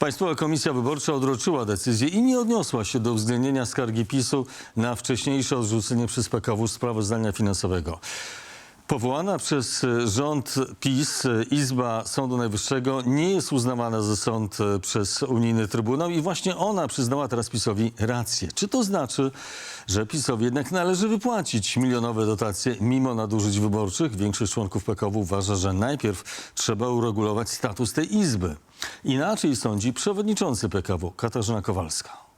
Państwowa Komisja Wyborcza odroczyła decyzję i nie odniosła się do uwzględnienia skargi PiSu na wcześniejsze odrzucenie przez PKW sprawozdania finansowego. Powołana przez e, rząd PiS e, Izba Sądu Najwyższego nie jest uznawana za sąd e, przez unijny Trybunał i właśnie ona przyznała teraz PiSowi rację. Czy to znaczy, że PiSowi jednak należy wypłacić milionowe dotacje mimo nadużyć wyborczych? Większość członków PKW uważa, że najpierw trzeba uregulować status tej Izby. Inaczej sądzi przewodniczący PKW Katarzyna Kowalska.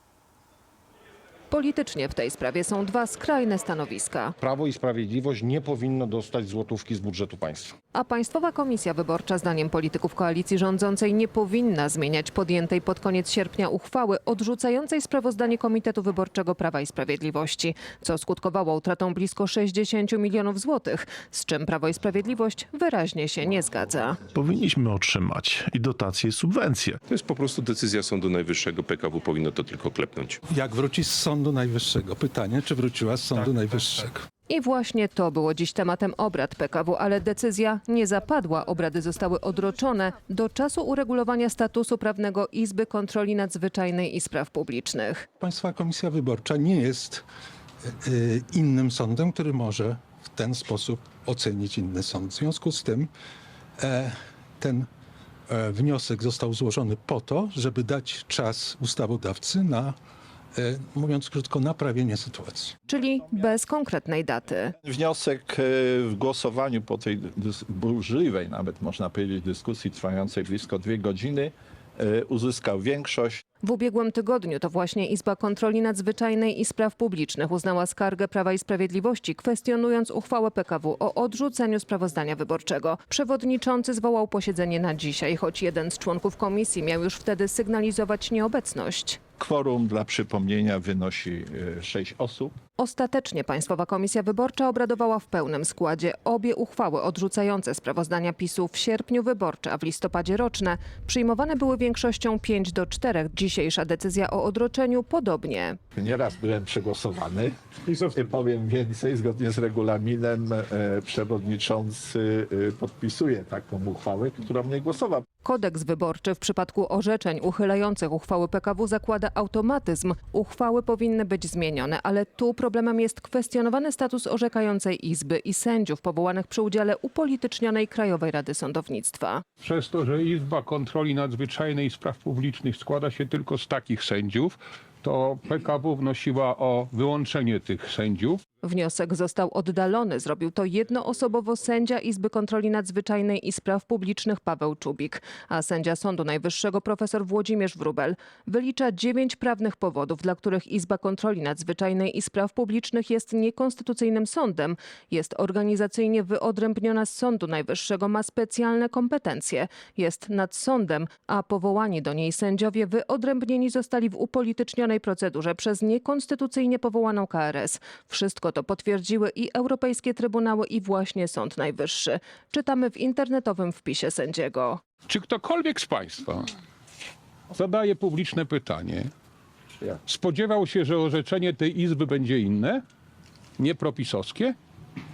Politycznie w tej sprawie są dwa skrajne stanowiska, Prawo i Sprawiedliwość nie powinno dostać złotówki z budżetu państwa. a Państwowa Komisja Wyborcza zdaniem polityków koalicji rządzącej nie powinna zmieniać podjętej pod koniec sierpnia uchwały odrzucającej sprawozdanie Komitetu Wyborczego Prawa i Sprawiedliwości, co skutkowało utratą blisko 60 milionów złotych, z czym Prawo i Sprawiedliwość wyraźnie się nie zgadza. powinniśmy otrzymać i dotacje, i subwencje. To jest po prostu decyzja Sądu Najwyższego. PKW powinno to tylko klepnąć. Jak wróci z Sądu Najwyższego? Pytanie, czy wróciła z Sądu Najwyższego? I właśnie to było dziś tematem obrad PKW, ale decyzja nie zapadła. Obrady zostały odroczone do czasu uregulowania statusu prawnego Izby Kontroli Nadzwyczajnej i Spraw Publicznych. Państwa Komisja Wyborcza nie jest e, innym sądem, który może w ten sposób ocenić inny sąd. W związku z tym e, ten e, wniosek został złożony po to, żeby dać czas ustawodawcy na, mówiąc krótko, naprawienie sytuacji. Czyli bez konkretnej daty. Wniosek e, w głosowaniu po tej burzliwej, nawet można powiedzieć, dyskusji trwającej blisko dwie godziny e, uzyskał większość. W ubiegłym tygodniu to właśnie Izba Kontroli Nadzwyczajnej i Spraw Publicznych uznała skargę Prawa i Sprawiedliwości, kwestionując uchwałę PKW o odrzuceniu sprawozdania wyborczego. Przewodniczący zwołał posiedzenie na dzisiaj, choć jeden z członków komisji miał już wtedy sygnalizować nieobecność. Kworum dla przypomnienia wynosi e, sześć osób. Ostatecznie Państwowa Komisja Wyborcza obradowała w pełnym składzie. Obie uchwały odrzucające sprawozdania PiSu w sierpniu wyborcze, a w listopadzie roczne przyjmowane były większością 5 do 4. Dzisiejsza decyzja o odroczeniu podobnie. Nieraz byłem przegłosowany. I powiem więcej, zgodnie z regulaminem e, przewodniczący e, podpisuje taką uchwałę, która mnie głosował. Kodeks wyborczy w przypadku orzeczeń uchylających uchwały PKW zakłada automatyzm. Uchwały powinny być zmienione, ale tu problemem jest kwestionowany status orzekającej izby i sędziów powołanych przy udziale upolitycznionej Krajowej Rady Sądownictwa. Przez to, że Izba Kontroli Nadzwyczajnej i Spraw Publicznych składa się tylko z takich sędziów, to PKW wnosiła o wyłączenie tych sędziów. Wniosek został oddalony. Zrobił to jednoosobowo sędzia Izby Kontroli Nadzwyczajnej i Spraw Publicznych Paweł Czubik, a sędzia Sądu Najwyższego profesor Włodzimierz Wróbel wylicza dziewięć prawnych powodów, dla których Izba Kontroli Nadzwyczajnej i Spraw Publicznych jest niekonstytucyjnym sądem, jest organizacyjnie wyodrębniona z Sądu Najwyższego, ma specjalne kompetencje, jest nad sądem, a powołani do niej sędziowie wyodrębnieni zostali w upolitycznionej procedurze przez niekonstytucyjnie powołaną KRS. Wszystko to potwierdziły i europejskie trybunały i właśnie Sąd Najwyższy. Czytamy w internetowym wpisie sędziego. Czy ktokolwiek z Państwa zadaje publiczne pytanie, spodziewał się, że orzeczenie tej Izby będzie inne, nie propisowskie?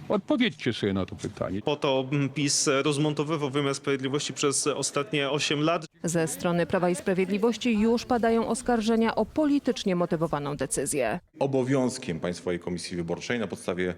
Odpowiedzcie sobie na to pytanie. Po to PiS rozmontowywał wymiar sprawiedliwości przez ostatnie 8 lat. Ze strony Prawa i Sprawiedliwości już padają oskarżenia o politycznie motywowaną decyzję. Obowiązkiem Państwowej Komisji Wyborczej na podstawie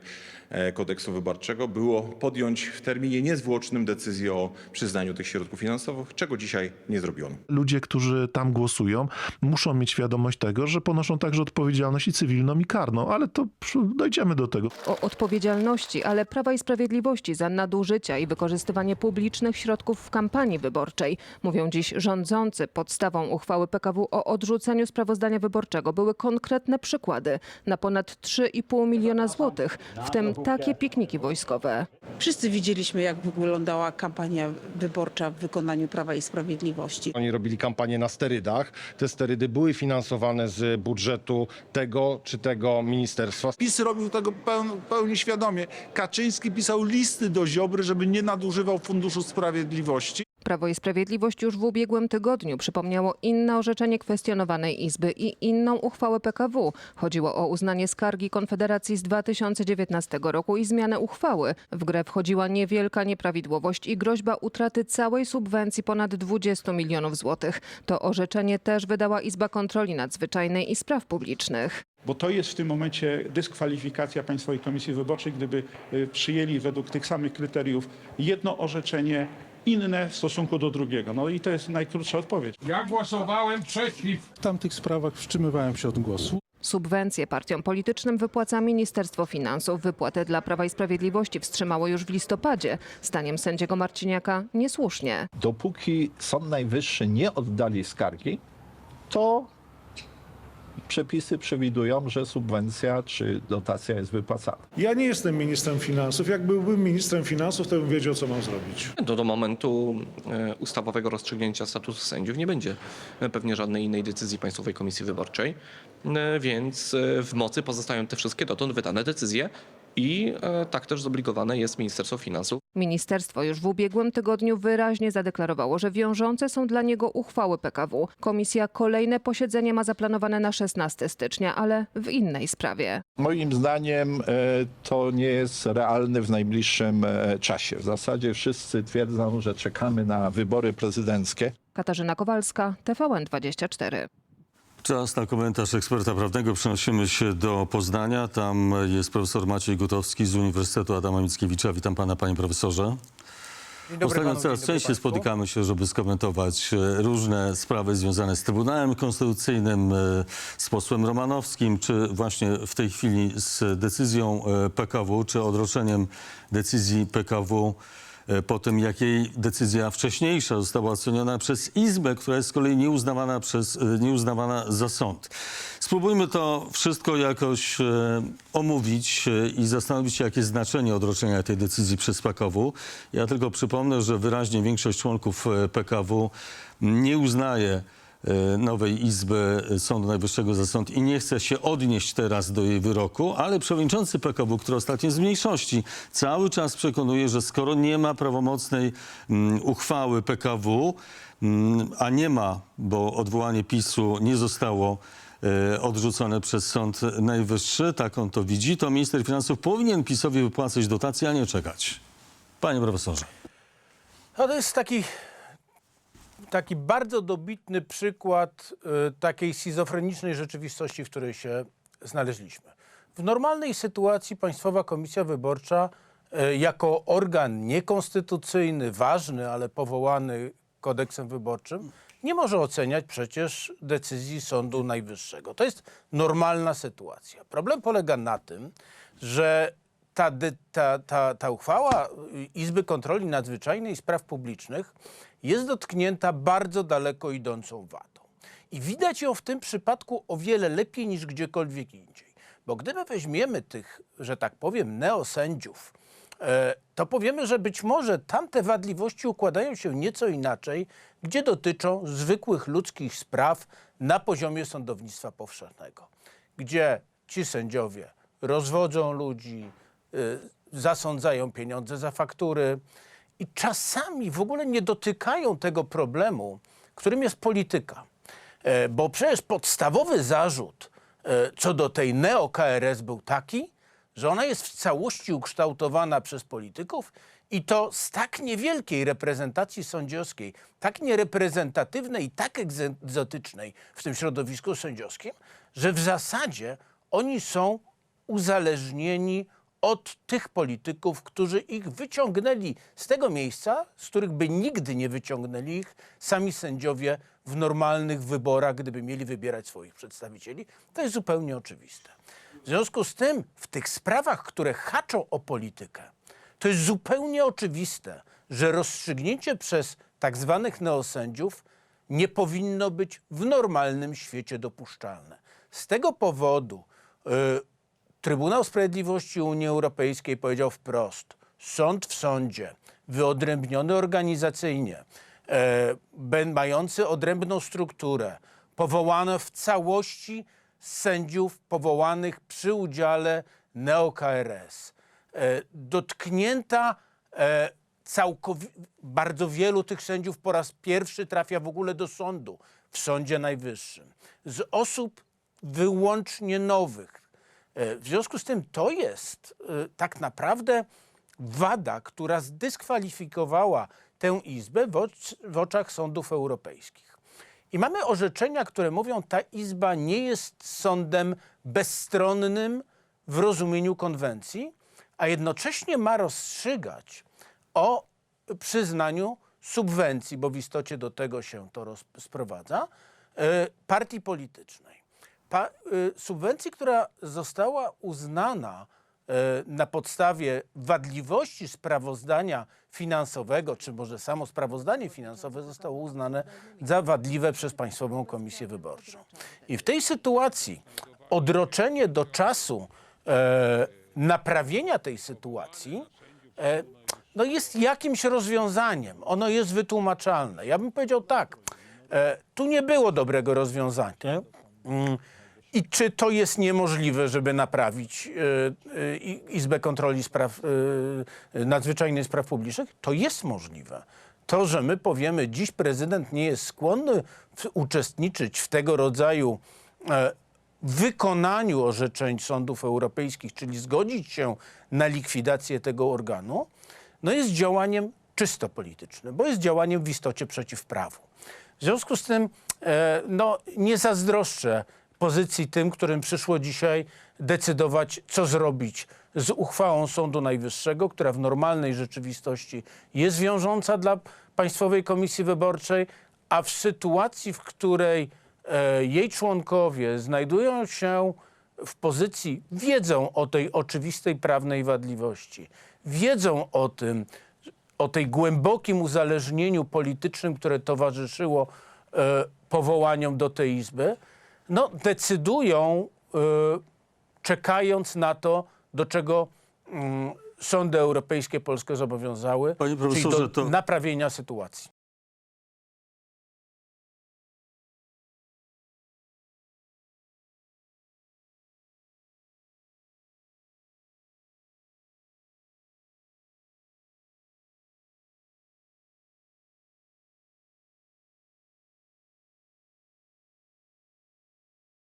e, kodeksu wyborczego było podjąć w terminie niezwłocznym decyzję o przyznaniu tych środków finansowych, czego dzisiaj nie zrobiono. Ludzie, którzy tam głosują, muszą mieć świadomość tego, że ponoszą także odpowiedzialność i cywilną, i karną, ale to dojdziemy do tego. O odpowiedzialności, ale Prawa i Sprawiedliwości za nadużycia i wykorzystywanie publicznych środków w kampanii wyborczej. Mówią dziś rządzący. Podstawą uchwały PKW o odrzuceniu sprawozdania wyborczego były konkretne przykłady na ponad 3,5 miliona złotych, w tym takie pikniki wojskowe. Wszyscy widzieliśmy, jak wyglądała kampania wyborcza w wykonaniu Prawa i Sprawiedliwości. Oni robili kampanię na sterydach. Te sterydy były finansowane z budżetu tego czy tego ministerstwa. PiS robił tego peł- pełni świadomie. Kaczyński pisał listy do Ziobry, żeby nie nadużywał Funduszu Sprawiedliwości. Prawo i Sprawiedliwość już w ubiegłym tygodniu przypomniało inne orzeczenie kwestionowanej Izby i inną uchwałę PKW. Chodziło o uznanie skargi Konfederacji z 2019 roku i zmianę uchwały. W grę wchodziła niewielka nieprawidłowość i groźba utraty całej subwencji ponad 20 milionów złotych. To orzeczenie też wydała Izba Kontroli Nadzwyczajnej i Spraw Publicznych. Bo to jest w tym momencie dyskwalifikacja Państwowej Komisji Wyborczej, gdyby y, przyjęli według tych samych kryteriów jedno orzeczenie inne w stosunku do drugiego. No i to jest najkrótsza odpowiedź. Ja głosowałem przeciw. W tamtych sprawach wstrzymywałem się od głosu. Subwencje partiom politycznym wypłaca Ministerstwo Finansów. Wypłatę dla Prawa i Sprawiedliwości wstrzymało już w listopadzie. Zdaniem sędziego Marciniaka niesłusznie. Dopóki Sąd Najwyższy nie oddali skargi, to przepisy przewidują, że subwencja czy dotacja jest wypłacana. Ja nie jestem ministrem finansów. Jak byłbym ministrem finansów, to bym wiedział, co mam zrobić. Do, do momentu e, ustawowego rozstrzygnięcia statusu sędziów nie będzie e, pewnie żadnej innej decyzji Państwowej Komisji Wyborczej, e, więc w mocy pozostają te wszystkie dotąd wydane decyzje i e, tak też zobligowane jest Ministerstwo Finansów. Ministerstwo już w ubiegłym tygodniu wyraźnie zadeklarowało, że wiążące są dla niego uchwały PKW. Komisja kolejne posiedzenie ma zaplanowane na 16 stycznia, ale w innej sprawie. Moim zdaniem e, to nie jest realne w najbliższym e, czasie. W zasadzie wszyscy twierdzą, że czekamy na wybory prezydenckie. Katarzyna Kowalska, TVN24. Czas na komentarz eksperta prawnego. Przenosimy się do Poznania. Tam jest profesor Maciej Gutowski z Uniwersytetu Adama Mickiewicza. Witam pana, panie profesorze. Ostatnio coraz częściej spotykamy się, żeby skomentować e, różne sprawy związane z Trybunałem Konstytucyjnym, e, z posłem Romanowskim, czy właśnie w tej chwili z decyzją e, PKW, czy odroczeniem decyzji PKW po tym, jak jej decyzja wcześniejsza została oceniona przez Izbę, która jest z kolei nieuznawana, przez, e, nieuznawana za sąd. Spróbujmy to wszystko jakoś e, omówić e, i zastanowić się, jakie znaczenie odroczenia tej decyzji przez PKW. Ja tylko przypomnę, że wyraźnie większość członków e, PKW nie uznaje e, nowej Izby Sądu Najwyższego za sąd i nie chce się odnieść teraz do jej wyroku, ale przewodniczący PKW, który ostatnio jest w mniejszości, cały czas przekonuje, że skoro nie ma prawomocnej mm, uchwały PKW, mm, a nie ma, bo odwołanie PiSu nie zostało e, odrzucone przez Sąd Najwyższy, tak on to widzi, to minister finansów powinien PiSowi wypłacać dotacje, a nie czekać. Panie profesorze. No to jest taki, taki bardzo dobitny przykład y, takiej schizofrenicznej rzeczywistości, w której się znaleźliśmy. W normalnej sytuacji Państwowa Komisja Wyborcza y, jako organ niekonstytucyjny, ważny, ale powołany kodeksem wyborczym, nie może oceniać przecież decyzji Sądu Najwyższego. To jest normalna sytuacja. Problem polega na tym, że ta, ta, ta, ta uchwała Izby Kontroli Nadzwyczajnej i Spraw Publicznych jest dotknięta bardzo daleko idącą wadą. I widać ją w tym przypadku o wiele lepiej niż gdziekolwiek indziej. Bo gdyby weźmiemy tych, że tak powiem, neosędziów, e, to powiemy, że być może tamte wadliwości układają się nieco inaczej, gdzie dotyczą zwykłych ludzkich spraw na poziomie sądownictwa powszechnego, gdzie ci sędziowie rozwodzą ludzi, y, zasądzają pieniądze za faktury i czasami w ogóle nie dotykają tego problemu, którym jest polityka. E, Bo przecież podstawowy zarzut e, co do tej neo-KRS był taki, że ona jest w całości ukształtowana przez polityków i to z tak niewielkiej reprezentacji sędziowskiej, tak niereprezentatywnej i tak egzotycznej w tym środowisku sędziowskim, że w zasadzie oni są uzależnieni od tych polityków, którzy ich wyciągnęli z tego miejsca, z których by nigdy nie wyciągnęli ich sami sędziowie w normalnych wyborach, gdyby mieli wybierać swoich przedstawicieli. To jest zupełnie oczywiste. W związku z tym, w tych sprawach, które haczą o politykę, to jest zupełnie oczywiste, że rozstrzygnięcie przez tak zwanych neosędziów nie powinno być w normalnym świecie dopuszczalne. Z tego powodu y, Trybunał Sprawiedliwości Unii Europejskiej powiedział wprost: sąd w sądzie, wyodrębniony organizacyjnie, e, mający odrębną strukturę, powołany w całości sędziów powołanych przy udziale neo-KRS, e, dotknięta e, bardzo wielu tych sędziów po raz pierwszy trafia w ogóle do sądu w Sądzie Najwyższym. Z osób wyłącznie nowych. E, W związku z tym to jest e, tak naprawdę wada, która zdyskwalifikowała tę Izbę w, ocz- w oczach sądów europejskich. I mamy orzeczenia, które mówią, ta Izba nie jest sądem bezstronnym w rozumieniu konwencji, a jednocześnie ma rozstrzygać o przyznaniu subwencji, bo w istocie do tego się to sprowadza, e, partii politycznej. Pa, y, subwencji, która została uznana e, na podstawie wadliwości sprawozdania finansowego, czy może samo sprawozdanie finansowe zostało uznane za wadliwe przez Państwową Komisję Wyborczą. I w tej sytuacji odroczenie do czasu e, naprawienia tej sytuacji e, no jest jakimś rozwiązaniem. Ono jest wytłumaczalne. Ja bym powiedział tak, e, tu nie było dobrego rozwiązania. Mm, I czy to jest niemożliwe, żeby naprawić e, e, Izbę Kontroli Spraw e, Nadzwyczajnych Spraw Publicznych? To jest możliwe. To, że my powiemy, dziś prezydent nie jest skłonny uczestniczyć w tego rodzaju wykonaniu orzeczeń sądów europejskich, czyli zgodzić się na likwidację tego organu, no jest działaniem czysto politycznym, bo jest działaniem w istocie przeciw prawu. W związku z tym no, nie zazdroszczę pozycji tym, którym przyszło dzisiaj decydować, co zrobić z uchwałą Sądu Najwyższego, która w normalnej rzeczywistości jest wiążąca dla Państwowej Komisji Wyborczej, a w sytuacji, w której e, jej członkowie znajdują się w pozycji, wiedzą o tej oczywistej prawnej wadliwości, wiedzą o tym, o tej głębokim uzależnieniu politycznym, które towarzyszyło e, powołaniom do tej izby, no decydują, e, czekając na to, do czego mm, sądy europejskie Polskę zobowiązały, Panie czyli profesorze, do to- naprawienia sytuacji.